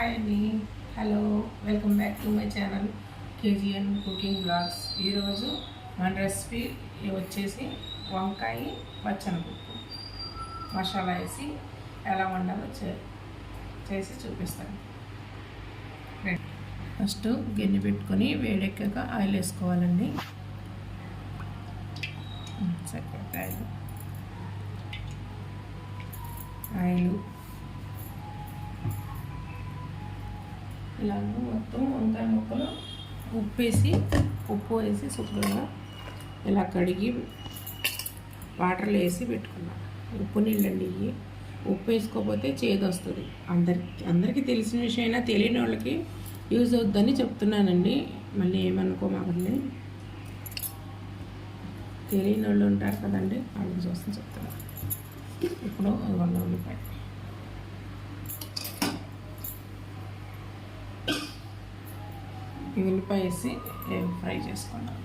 Hi అండి hello welcome back to my channel KGN cooking blogs ఈరోజు మన recipe వచ్చేసి వంకాయ పచ్చనపప్పు. మసాలా వేసి ఎలా వండాలో చే చేసి చూపిస్తాను. ఫస్ట్ గిన్నె పెట్టుకొని వేడెక్కాక ఆయిల్ వేసుకోవాలండి. సరిపోతే ఆయిల్. ఆయిల్ ఇలాగ మొత్తం వంకాయ ముక్కలు ఉప్పు వేసి ఉప్పు వేసి శుభ్రంగా ఇలా కడిగి వాటర్లో వేసి పెట్టుకున్నాం. ఉప్పు నీళ్ళండి ఇవి. ఉప్పు వేసుకోకపోతే చేదు వస్తుంది. అందరికి అందరికీ తెలిసిన విషయం అయినా తెలియని వాళ్ళకి యూజ్ అవుద్దని చెప్తున్నానండి. మళ్ళీ ఏమనుకోమాకండి. తెలియని వాళ్ళు ఉంటారు కదండి వాళ్ళ కోసం చెప్తున్నాను ఇప్పుడు వంద ఉల్లిపాయ. ఈ ఉల్లిపాయ వేసి ఫ్రై చేసుకున్నాం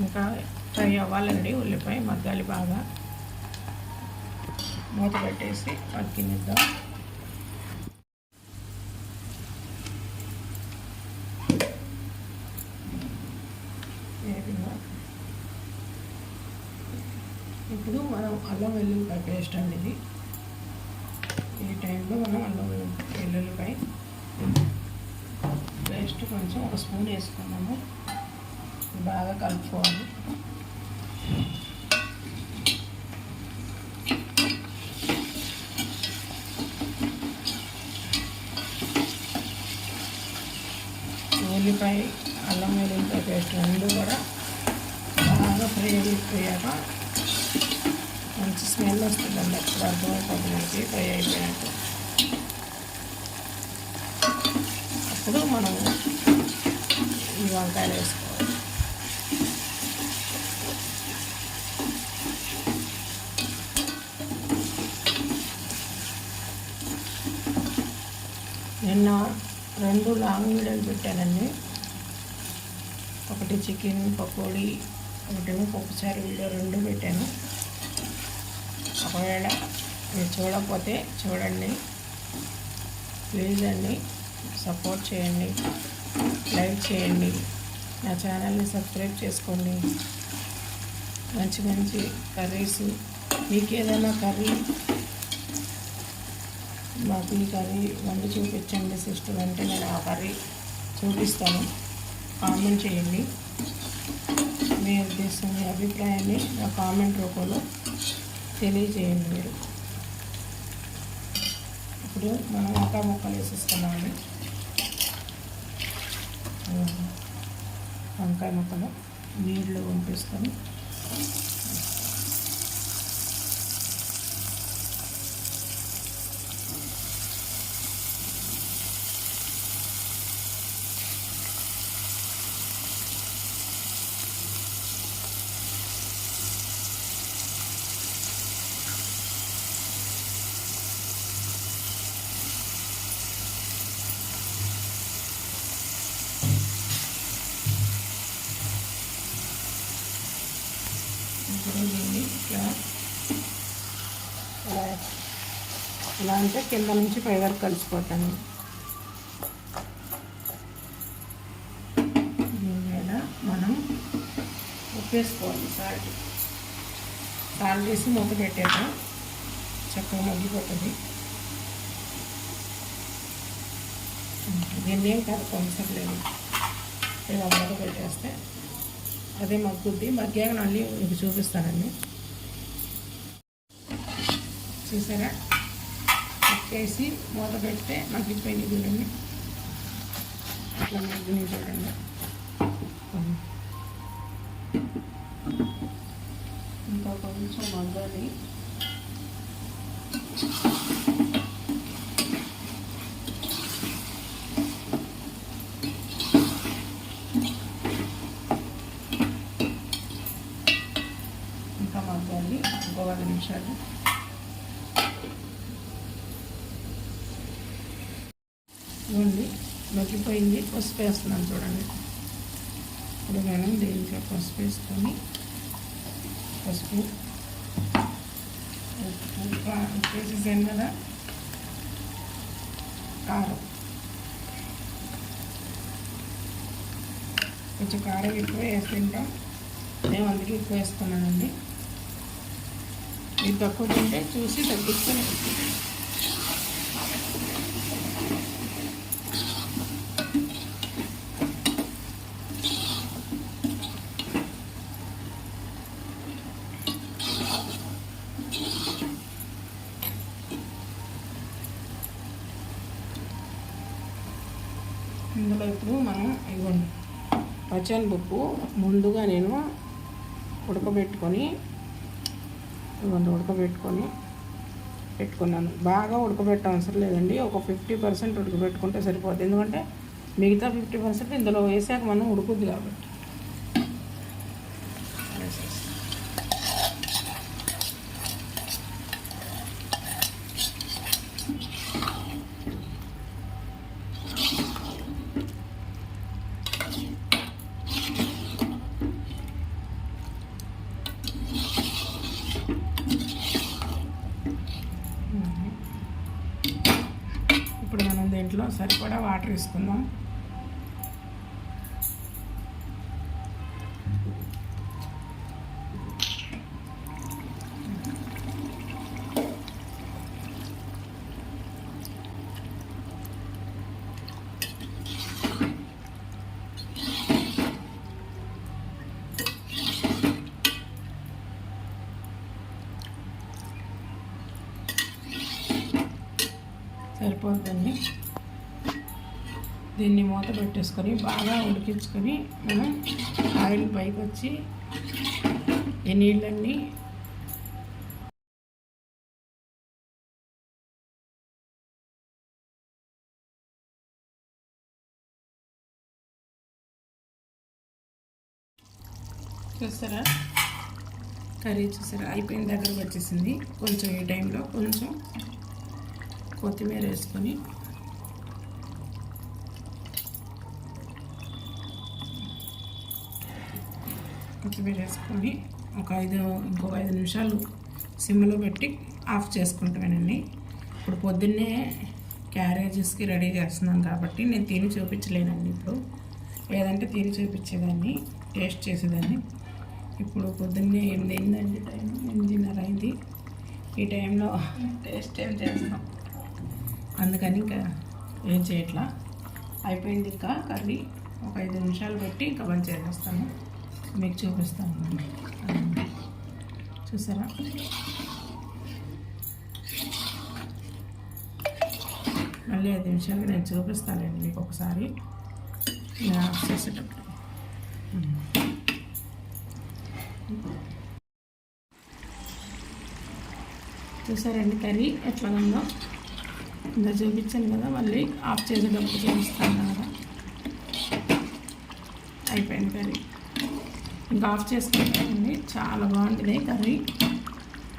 ఇంకా ఫ్రై అవ్వాలండి ఉల్లిపాయ మగ్గాలి బాగా. మూత పెట్టేసి పక్కినిద్దాం ఇప్పుడు మనం అల్లం వెల్లుల్లిపాయ పేస్ట్ అండి ఇది. ఈ టైంలో మనం అల్లం వెల్లుల్లిపాయ పేస్ట్ కొంచెం ఒక స్పూన్ వేసుకున్నాము. బాగా కలుపుకోవాలి. ఉల్లిపాయ అల్లం వెల్లుల్లిపాయ పేస్ట్ రెండు కూడా బాగా ఫ్రై అయిపోయాక మంచి స్మెల్ వస్తుందండి అప్పుడు అర్థమైపోతుంది మనకి ఫ్రై అయిపోయినట్టు. అప్పుడు మనం ఈ వంకాయలు వేసుకోవాలి. నిన్న రెండు లాంగ్ వీడియోలు పెట్టానండి. ఒకటి చికెన్ పకోడీ ఒకటేమో పప్పుచారు వీడియో రెండు పెట్టాను. ఒకవేళ మీరు చూడకపోతే చూడండి. ప్లీజ్ అండి సపోర్ట్ చేయండి. లైక్ చేయండి. నా ఛానల్ని సబ్స్క్రైబ్ చేసుకోండి. మంచి మంచి కర్రీస్. మీకు ఏదైనా కర్రీ మాకు ఈ కర్రీ వండి చూపించండి సిస్టర్ అంటే నేను ఆ కర్రీ చూపిస్తాను. కామెంట్ చేయండి. మీ ఉద్దేశం మీ అభిప్రాయాన్ని నా కామెంట్ రూపంలో తెలియజేయండి. మీరు ఇప్పుడు మనం వంకాయ ముక్కలు వేసేసుకున్నామండి వంకాయ ముక్కలు నీళ్ళు పంపిస్తాను ఎలా అంటే కింద నుంచి పై వరకు కలిసిపోతాను. దీని మీద మనం ఉప్పేసుకోవాలి సాల్ట్. సాల్ట్ వేసి మూత పెట్టాక చక్కగా మగ్గిపోతుంది. దీన్ని ఏం కాదు కొంచెం ఇలా మూత పెట్టేస్తే అదే మగ్గుద్ది. మగ్గాక మళ్ళీ మీకు చూపిస్తానండి. చూసారా? వేసి మూత పెడితే మగ్గిపోయింది చూడండి అట్లా మగ్గిని చూడండి. ఇంకా కొంచెం మగ్గాలి. ఇంకా మగ్గాలి. ఒక పది నిమిషాలు. ఇవ్వండి మగ్గిపోయింది. పసుపు వేస్తున్నాను చూడండి. ఇప్పుడు మనం దీంట్లో పసుపు వేసుకొని పసుపు. ఉప్పు వేసేసాను కదా. కారం. కొంచెం కారం ఎక్కువ వేస్తుంటాం. మేము అందుకే ఎక్కువ వేసుకున్నానండి ఇది తక్కువ తింటే చూసి తగ్గించుకొని ఇందులో ఇప్పుడు మనం ఇవ్వండి. పచ్చనిపప్పు ముందుగా నేను ఉడకబెట్టుకొని ఇవ్వండి ఉడకబెట్టుకొని పెట్టుకున్నాను. బాగా ఉడకబెట్ట అవసరం లేదండి. ఒక ఫిఫ్టీ పర్సెంట్ ఉడకబెట్టుకుంటే సరిపోద్ది. ఎందుకంటే మిగతా ఫిఫ్టీ పర్సెంట్ ఇందులో వేసాక మనం ఉడుకుద్ది కాబట్టి వేసేసి. ఇప్పుడు మనం దీంట్లో సరిపడా వాటర్ వేసుకుందాం. సరిపోతుంది దీన్ని మూత పెట్టేసుకొని బాగా ఉడికించుకొని మనం ఆయిల్ పైకి వచ్చి ఈ నీళ్ళన్నీ చూస్తారా? కర్రీ చూసారా? అయిపోయిన దగ్గరకు వచ్చేసింది. కొంచెం ఈ టైంలో కొంచెం కొత్తిమీర వేసుకొని వేసుకొని ఒక ఐదు ఇంకొక ఐదు నిమిషాలు సిమ్లో పెట్టి ఆఫ్ చేసుకుంటానండి ఇప్పుడు పొద్దున్నే క్యారేజెస్కి రెడీ చేస్తున్నాను కాబట్టి నేను తిని చూపించలేనండి ఇప్పుడు. లేదంటే తిని చూపించేదాన్ని టేస్ట్ చేసేదాన్ని. ఇప్పుడు పొద్దున్నే ఎనిమిది అయిందండి టైం ఎనిమిదిన్నర అయింది. ఈ టైంలో టేస్ట్ ఏం చేస్తాం? అందుకని ఇంకా ఏం చేయట్లా? అయిపోయింది ఇంకా కర్రీ. ఒక ఐదు నిమిషాలు పెట్టి ఇంకా బంద్ చేసేస్తాను. మీకు చూపిస్తాను. చూసారా? మళ్ళీ ఐదు నిమిషాలు నేను చూపిస్తానండి మీకు ఒకసారి. ఆఫ్ చేసేటప్పుడు. చూసారండి కర్రీ ఎట్లా ఉందో? ఇంకా చూపించాను కదా మళ్ళీ ఆఫ్ చేసేటప్పుడు చూపిస్తాను కదా అయిపోయింది కర్రీ. ఇంకా ఆఫ్ చేసుకుంటానండి చాలా బాగుంటుంది. కర్రీ.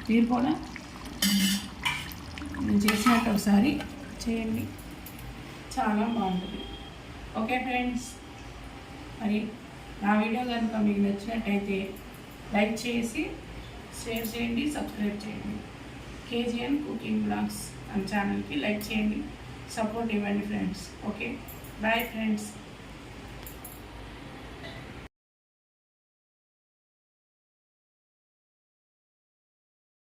మీరు కూడా? నేను చేసినట్టు ఒకసారి చేయండి. చాలా బాగుంటుంది. Okay friends. మరి నా వీడియో కనుక మీకు నచ్చినట్టయితే లైక్ చేసి షేర్ చేయండి సబ్స్క్రైబ్ చేయండి. కేజీఎన్ కుకింగ్ బ్లాగ్స్ అండ్ ఛానల్కి లైక్ చేయండి. సపోర్ట్ ఇవ్వండి ఫ్రెండ్స్. ఓకే? Bye friends.